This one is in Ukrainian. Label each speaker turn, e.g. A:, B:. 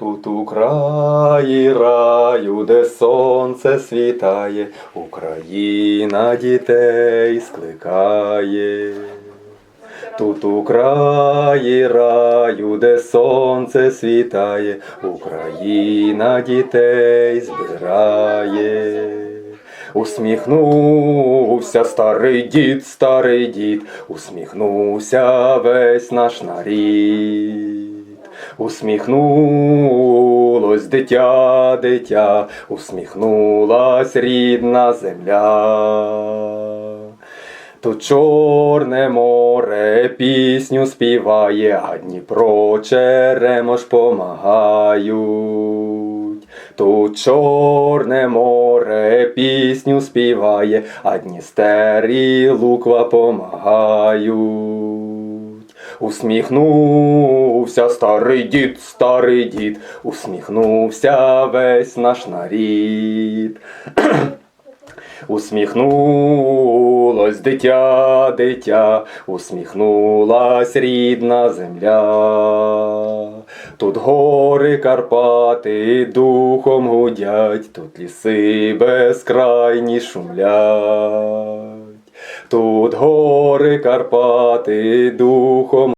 A: Тут у краї раю, де сонце світає, Україна дітей скликає. Тут у краї раю, де сонце світає, Україна дітей збирає. Усміхнувся старий дід, старий дід, усміхнувся весь наш нарід. Усміхнулось дитя, дитя, усміхнулась рідна земля. Тут Чорне море пісню співає, а Дніпро черемош помагають. Тут Чорне море пісню співає, а Дністер і Луква помагають. Усміхнувся старий дід, старий дід, усміхнувся весь наш нарід. Усміхнулось дитя, дитя, усміхнулась рідна земля. Тут гори Карпати духом гудять, тут ліси безкрайні шумлять. Тут гори Карпати духом